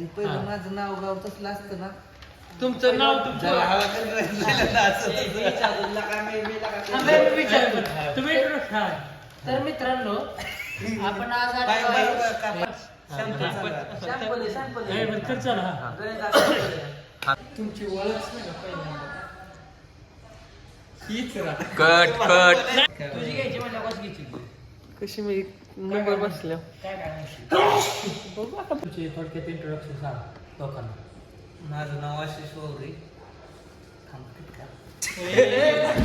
हे पहिलं माझं नाव गाव तसलं असतं ना तुमचं नाव जरा तुमचं हवा करून राहिलं ना असं तसं. थांबा, मी विचारतो. तुम्ही हा. तर मित्रांनो आपण आज आलेलो पाय- आहे- पाय- कापा. शांत. चालू. नाही, हा. तुमची ओळख नाही का पहिल्यांदा? हीच राहा. कट कट तुझी घ्यायची म्हणल्यावर कशी घ्यायची कशी मी नंबर बसल्या काय? बघू आता. तुमची थोडक्यात इंट्रोडक्शन सांग लोकांना. माझं नाव आशिष का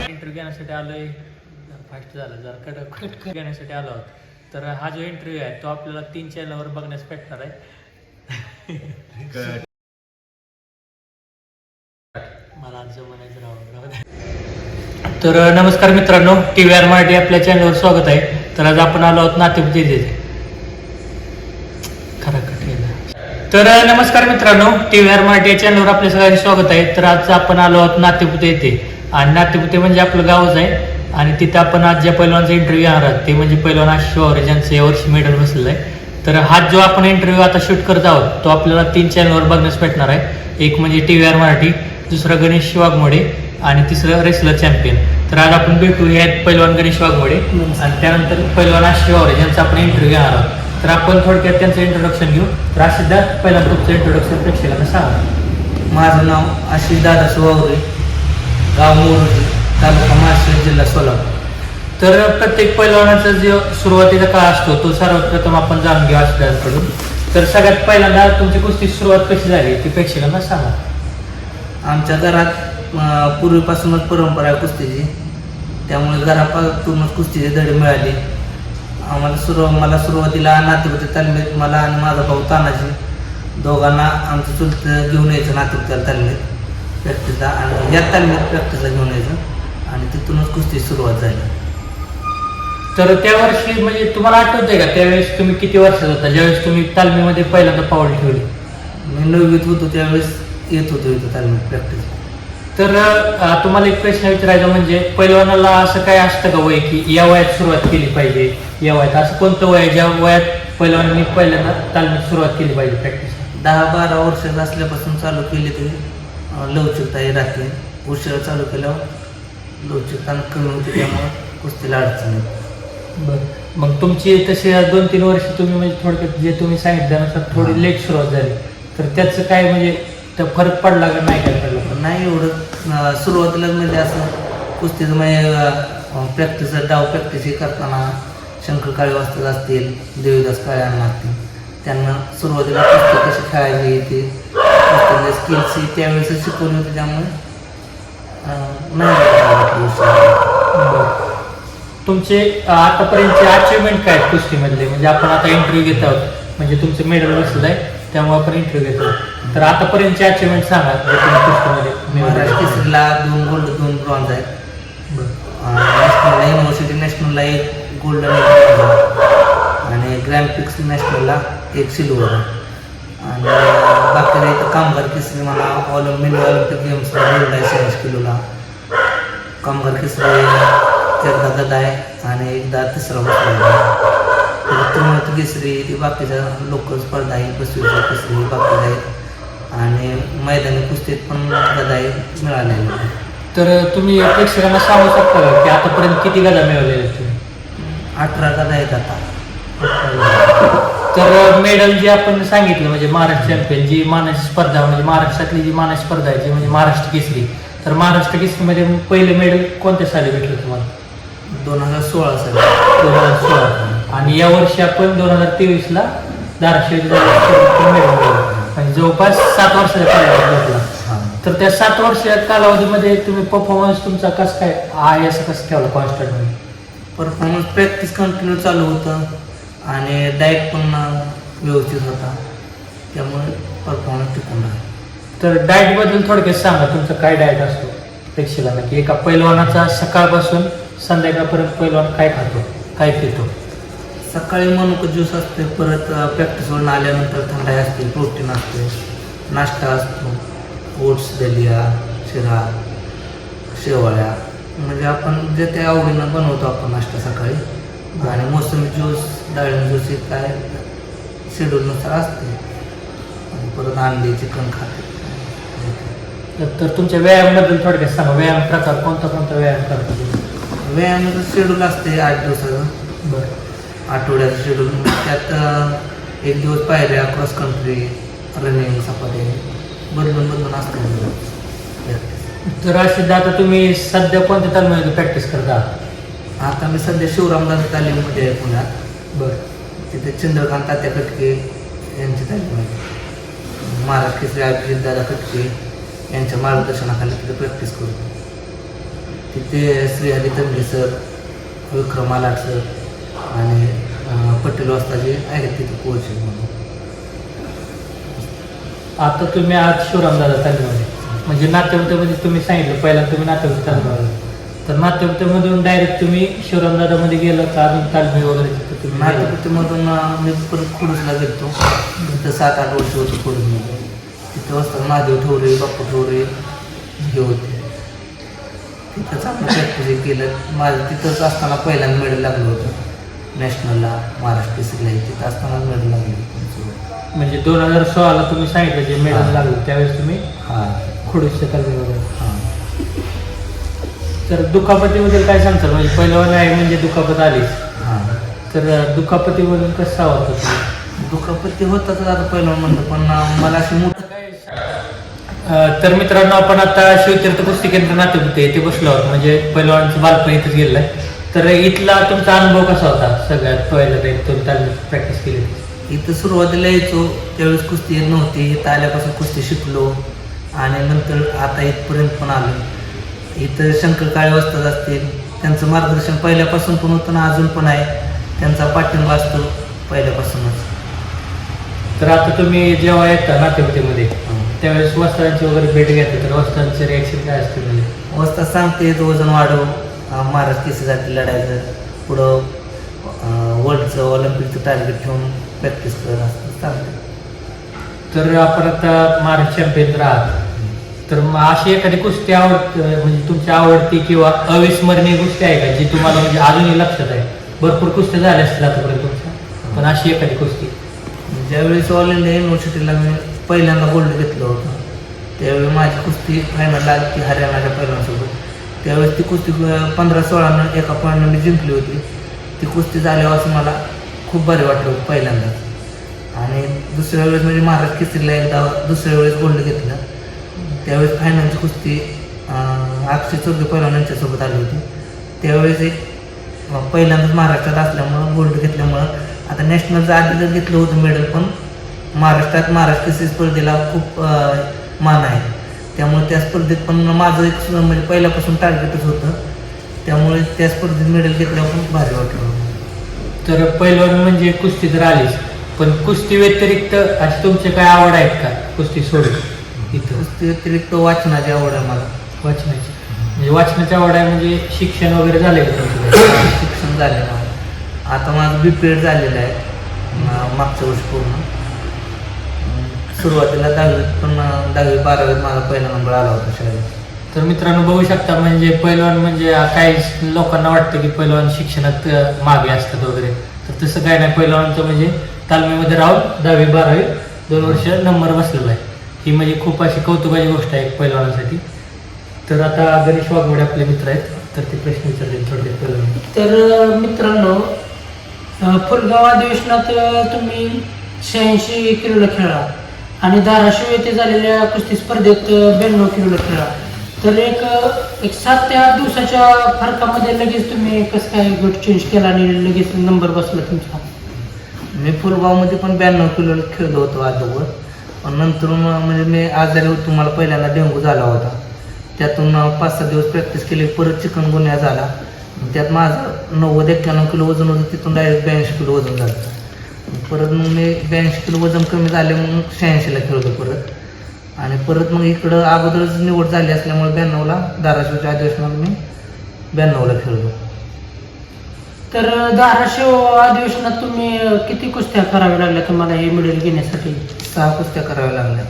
इंटरव्ह्यू घेण्यासाठी आलोय. फास्ट झालं जरा कडक कडक घेण्यासाठी आलो आहोत. तर हा जो इंटरव्ह्यू आहे तो आपल्याला तीन चॅनलवर बघण्यास भेटणार आहे. कट मला आज म्हणायचं राहून. तर नमस्कार मित्रांनो टी व्ही आर मराठी आपल्या चॅनलवर स्वागत आहे. तर आज आपण आलो आहोत नातेपुते येथे खरा तर नमस्कार मित्रांनो टी व्ही आर मराठी या चॅनलवर आपल्या सगळ्यांचे स्वागत आहे. तर आज आपण आलो आहोत नातेपुते येथे. आणि नातेपुते म्हणजे आपलं गावच आहे. आणि तिथं आपण आज ज्या पैलवानचा इंटरव्ह्यू आणणार आहोत ते म्हणजे पैलवान आशिष वावरे ज्यांचं यावर्षी मेडल बसलेलं आहे. तर हा जो आपण इंटरव्ह्यू आता शूट करत आहोत तो आपल्याला तीन चॅनलवर बघण्यास भेटणार आहे. एक म्हणजे टी व्ही आर मराठी दुसरं गणेश वाघमोडे आणि तिसरं रेसलर चॅम्पियन तर आज आपण भेटू हे आहेत पैलवान गणेश वाघमोडे. आणि त्यानंतर पैलवान आशिष वावरे ज्यांचा आपण इंटरव्ह्यू घेणार आहोत. तर आपण थोडक्यात त्यांचं इंट्रोडक्शन घेऊ. तर आशिषदा पहिल्यांदा तुमचं इंट्रोडक्शन प्रेक्षकांना सांगा. माझं नाव आशिष दादा सुवावरे गाव मोरुजी तालुका माळशिरस जिल्हा सोलापूर. तर प्रत्येक पैलवानाचा जो सुरुवातीचा काळ असतो तो सर्वप्रथम आपण जाणून घेऊ आशिषदांकडून तर सगळ्यात पहिल्यांदा तुमची कुस्ती सुरुवात कशी झाली ती प्रेक्षकांना सांगा. आमच्या घरात पूर्वीपासूनच परंपरा आहे कुस्तीची. त्यामुळे घरापासूनच कुस्तीचे धडे मिळाले. आम्हाला सुरू मला सुरुवातीला नातेपुते तालमीत मला आणि माझा भाऊ तानाजी. दोघांना आमचं चुलत घेऊन यायचं नातेपुत्याला तालमीत प्रॅक्टिसला आणि या तालमीत प्रॅक्टिसला घेऊन यायचं. आणि तिथूनच कुस्ती सुरुवात झाली. तर त्या वर्षी म्हणजे तुम्हाला आठवतंय का? त्यावेळेस तुम्ही किती वर्षात होता? ज्यावेळेस तुम्ही तालमीमध्ये पहिल्यांदा पाऊल ठेवली? मी नववीत होतो त्यावेळेस येत होतो इथं तालमीत प्रॅक्टिस तर अं, तुम्हाला एक प्रश्न विचारायचा म्हणजे पैलवानाला असं काय असतं का वय की या वयात सुरुवात केली पाहिजे? या वयात असं कोणतं वय आहे? ज्या वयात पैलवानांनी पहिल्यांदा तालमीत सुरुवात केली पाहिजे प्रॅक्टिस दहा बारा वर्षाचं असल्यापासून चालू केली तरी अं, लवचिकताही राहते. उशिरा चालू केल्यावर लवचिकता कमी होते त्यामुळं कुस्तीला अडचण येते. बरं. मग तुमची तशी दोन तीन वर्ष तुम्ही म्हणजे थोडक्यात जे तुम्ही सांगितल्यानुसार थोडी लेट सुरुवात झाली. तर त्याचं काय म्हणजे त्या फरक पडला का नाही काय पडला? नाही एवढं. सुरुवातीला म्हणजे असं कुस्तीचं म्हणजे प्रॅक्टिस डाव प्रॅक्टिस करताना शंकर काळे वाजतात असतील देवीदास काळे अण्णा असतील त्यांना सुरुवातीला कुस्ती कशी खेळायची ते कुस्तीचे स्किल्स त्यावेळेस शिकवली होती त्यामुळे नाही तुमचे आतापर्यंतचे अचिव्हमेंट काय आहेत कुस्तीमधले? म्हणजे आपण आता इंटरव्ह्यू घेत आहोत. म्हणजे तुमचं मेडल बसलं आहे. त्यामुळे आपण इंटरव्ह्यू घेतो तर आतापर्यंतचे अचिव्हमेंट सांगा जे तुम्ही कुस्तीमध्ये महाराष्ट्र केसरीला दोन गोल्ड दोन ब्रॉन्झ आहेत. बरं. नॅशनलला युनिव्हर्सिटी नॅशनलला एक गोल्डन आहे. आणि ग्रँड पिक्स नॅशनलला एक सिल्वर आणि बाकीला इथं कामगार केसरी मला ऑल मिनी ऑलिम्पिक गेम्सला गोल्ड आहे शहाऐंशी किलोला. कामगार केसरी एकदा गदा आहे आणि एकदा तिसरा आहे. तृणमूल केसरी ती बाकीच्या लोकल स्पर्धा आहे पस्तीसच्या केसरी बाकीच्या आहेत. आणि मैदानी कुस्तीत पण गदा आहे मिळालेली आहे. तर तुम्ही प्रेक्षकांना सांगू शकता का की आतापर्यंत किती गदा मिळवलेल्या आहेत? तुम्ही अठरा गदा आहेत आता. तर मेडल जे आपण सांगितलं म्हणजे महाराष्ट्र चॅम्पियन जी मानाची स्पर्धा म्हणजे महाराष्ट्रातली जी मानाची स्पर्धा आहे जी म्हणजे महाराष्ट्र केसरी. तर महाराष्ट्र केसरीमध्ये पहिलं मेडल कोणत्या साली भेटलं तुम्हाला? दोन हजार सोळा साली. दोन हजार सोळा. आणि या वर्षी आपण दोन हजार तेवीसला धाराशिव म्हणजे जवळपास सात वर्षाचा कालावधी हां. तर त्या सात वर्षाच्या कालावधीमध्ये तुम्ही परफॉर्मन्स तुमचा कसं काय आहे असं कसं ठेवलं कॉन्स्टंटमध्ये? परफॉर्मन्स प्रॅक्टिस कंटिन्यू चालू होतं आणि डाएट पण व्यवस्थित होता. त्यामुळे परफॉर्मन्स टिकून राहिला. तर डाएटबद्दल थोडक्यात सांगा तुमचा काय डाएट असतो? प्रेक्षकांना की एका पैलवानाचा सकाळपासून संध्याकाळपर्यंत पैलवान काय खातो काय पितो? सकाळी मनुका ज्यूस असते परत प्रॅक्टिसवरून आल्यानंतर थंडाई असते प्रोटीन असते नाश्ता असतो ओट्स दलिया शिरा शेवळ्या म्हणजे आपण जे ते आवडीनं बनवतो आपण नाश्ता सकाळी. आणि मोसमी ज्यूस डाळिंब ज्यूस हे काय शेड्यूलनुसार असते. आणि परत अंडी चिकन खाते. तर- तुमच्या व्यायामाबद्दल थोडक्यात सांगा व्यायाम प्रकार कोणता कोणता व्यायाम करता व्यायामाचं शेड्यूल असते आठ दिवसाचं. बरं. आठवड्याचं शेड्यूल त्यात अं, एक दिवस पायऱ्या क्रॉस कंट्री रनिंग सपाटे बदलून बदलून असते तर असे आता तुम्ही सध्या कोणत्या तालमीमध्ये प्रॅक्टिस करता? आता मी सध्या शिवरामदास तालीममध्ये आहे पुण्यात. बरं. तिथे चंद्रकांत तात्या कटके यांची तालीम आहे महाराष्ट्र केसरी अभिजित दादा कटके यांच्या मार्गदर्शनाखाली तिथे प्रॅक्टिस करतो. तिथे श्रीहरी तंबे सर विक्रम आलाट सर आणि पटेल वस्ताजी आहेत तिथे आहेत म्हणून. आता तुम्ही आज शिवरामदादा तालमीमध्ये म्हणजे नाट्यवृत्तामध्ये तुम्ही सांगितलं पहिला तुम्ही नाट्यवृत्त तालमीमध्ये तर नाट्यवृत्तामधून डायरेक्ट तुम्ही शिवरामदादामध्ये गेलं का अजून तालमी वगैरे तुम्ही अं, मी परत खुडूसला गेलो तिथं सात आठ वर्ष होतो खुडूसमध्ये तिथं असताना महादेव ठोरे बाप्पू ठोरे हे होते. तिथं चांगलं प्रॅक्टिस केलं. माझं तिथंच असताना पहिल्यांदा मेडल लागलं होतं. नॅशनलला महाराष्ट्र केसरीला तिथं असताना मेडल लागलं होतं म्हणजे दोन हजार सोळाला तुम्ही सांगितलं जे मेडल. लागलं त्यावेळेस तुम्ही हां. खोडूसच्या तालमी वगैरे. हां. तर दुखापतीबद्दल काय सांगताल? म्हणजे पहिलं आहे म्हणजे दुखापत आलीच. हां. तर दुखापतीमधून कसं सावरता तुम्ही? दुखापती होताच आता पहिलं म्हणलं पण मला अशी मोठं अं, तर मित्रांनो आपण आता शिवतीर्थ कुस्ती केंद्र नातेपुते येथे बसलो आहोत. म्हणजे पहिलवानचं बालपण इथंच गेलेलं आहे. तर इथला तुमचा अनुभव कसा होता? सगळ्यात पहिलं ते तुम्ही प्रॅक्टिस केली. इथं सुरुवातीला यायचो त्यावेळेस कुस्ती येत नव्हती. इथं आल्यापासून कुस्ती शिकलो आणि नंतर आता इथपर्यंत पण आलो. इथं शंकर काळे वस्तात असतील त्यांचं मार्गदर्शन पहिल्यापासून पण होतं आणि अजून पण आहे. त्यांचा पाठिंबा असतो पहिल्यापासूनच. तर आता तुम्ही जेव्हा येता नातेपुतेमध्ये त्यावेळेस वस्त्रांची वगैरे भेट घेता तर वस्त्रांचे रिॲक्शन काय असते म्हणजे वस्तात सांगते वजन वाढव अं, महाराज केसेसाठी लढायचं पुढं वर्ल्डचं ऑलिम्पिकचं टार्गेट ठेवून प्रॅक्टिस करत असतं सांगते तर आपण आता महाराष्ट्र चॅम्पियन आहात तर मग अशी एखादी कुस्ती आवड म्हणजे तुमची आवडती किंवा अविस्मरणीय गोष्टी आहे का जी तुम्हाला म्हणजे अजूनही लक्षात आहे? भरपूर कुस्त्या झाल्या असतील आतापर्यंत तुमच्या पण अशी एखादी कुस्ती? ज्यावेळेस ऑल इंडिया युनिव्हर्सिटीला मी पहिल्यांदा गोल्ड घेतलं होतं त्यावेळी माझी कुस्ती फायनल ती हरियाणाच्या पहिल्यांसोबत त्यावेळेस ती कुस्ती पंधरा सोळानं एका पॉईंटनं मी जिंकली होती. ती कुस्ती झाल्यावर असं मला खूप भारी वाटलं पहिल्यांदाच. आणि दुसऱ्या वेळेस म्हणजे महाराज केसरीला एकदा दुसऱ्या वेळेस गोल्ड घेतलं. त्यावेळेस फायनलची कुस्ती अक्षय चौधरी पहिलवान यांच्यासोबत आली होती. त्यावेळेस एक पहिल्यांदाच महाराष्ट्रात असल्यामुळं गोल्ड घेतल्यामुळं आता नॅशनलचं आधी जर घेतलं होतं मेडल पण महाराष्ट्रात महाराष्ट्र केसरी स्पर्धेला खूप मान आहे. त्यामुळे त्या स्पर्धेत पण माझं एक म्हणजे पहिल्यापासून टार्गेटच होतं. त्यामुळे त्या स्पर्धेत मेडल घेतल्यावर पण भारी वाटलं. तर पहिलवान म्हणजे कुस्ती तर आलीच. पण कुस्ती व्यतिरिक्त अशी तुमचे काय आवड आहेत का? कुस्ती सोडून इथं? कुस्ती व्यतिरिक्त वाचनाची आवड आहे मला. वाचनाची. म्हणजे वाचनाची आवड आहे म्हणजे शिक्षण वगैरे झाले का शिक्षण झालेलं आहे आता माझं बी पी एड झालेलं आहे. मागच्या वर्षी पूर्ण. सुरुवातीला दहावीत पण दहावी बारावीत माझा पहिला नंबर आला होता शाळेत. तर मित्रांनो बघू शकता म्हणजे पैलवान म्हणजे काही लोकांना वाटतं की पैलवान शिक्षणात मागे असतात वगैरे. तर तसं काय नाही पैलवानचं म्हणजे तालमीमध्ये राहून दहावी बारावी दोन वर्ष नंबर बसलेला आहे. ही म्हणजे खूप अशी कौतुकाची गोष्ट आहे पैलवानासाठी. तर आता गणेश वाघमोडे आपले मित्र आहेत तर ते प्रश्न विचारले थोडे पैलवान. तर मित्रांनो फुलगाव अधिवेशनात तुम्ही शहाऐंशी किलोला खेळा आणि धाराशिव येथे झालेल्या कुस्ती स्पर्धेत ब्याण्णव किलोला खेळा. तर एक एक सात ते आठ दिवसाच्या फरकामध्ये लगेच तुम्ही कसं काय गट चेंज केला आणि लगेच नंबर बसला तुमचा? मी फुलगावमध्ये पण ब्याण्णव किलो खेळलो होतो अगोदर. पण नंतर मग म्हणजे मी आजारी होतो मला पहिल्यांदा डेंगू झाला होता. त्यातून पाच सहा दिवस प्रॅक्टिस केली परत चिकनगुन्या झाला. त्यात माझं नव्वद एक्क्याण्णव किलो वजन होतं तिथून डायरेक्ट ब्याऐंशी किलो वजन झालं. परत मग मी ब्याऐंशी किलो वजन कमी झाले मग शहाऐंशीला खेळलो परत. आणि परत मग इकडं अगोदरच निवड झाली असल्यामुळे ब्याण्णवला धाराशिवच्या अधिवेशनाला मी ब्याण्णवला खेळलो तर धाराशिव अधिवेशनात तुम्ही किती कुस्त्या कराव्या लागल्या तुम्हाला हे मेडल घेण्यासाठी? सहा कुस्त्या कराव्या लागल्या.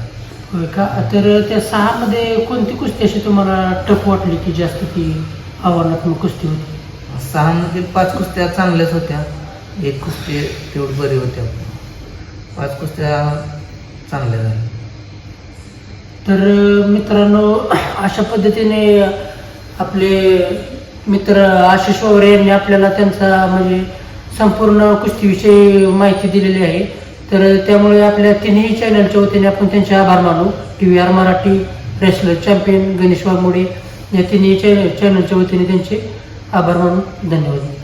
होय का? तर त्या सहामध्ये कोणती कुस्ती अशी तुम्हाला टफ वाटली की जास्त ती आव्हानात्मक कुस्ती होती? सहामधील पाच कुस्त्या चांगल्याच होत्या. एक कुस्ती तेवढी बरी होत्या पाच कुस्त्या चांगल्या झाल्या. तर मित्रांनो अशा पद्धतीने आपले मित्र आशिष वगैरे यांनी आपल्याला त्यांचा म्हणजे संपूर्ण कुस्तीविषयी माहिती दिलेली आहे. तर त्यामुळे आपल्या तिन्ही चॅनलच्या वतीने आपण त्यांचे आभार मानू. T V R Marathi wrestler champion Ganesh Waghmode या तिन्ही चॅनल चॅनलच्या वतीने त्यांचे आभार मानू. धन्यवाद.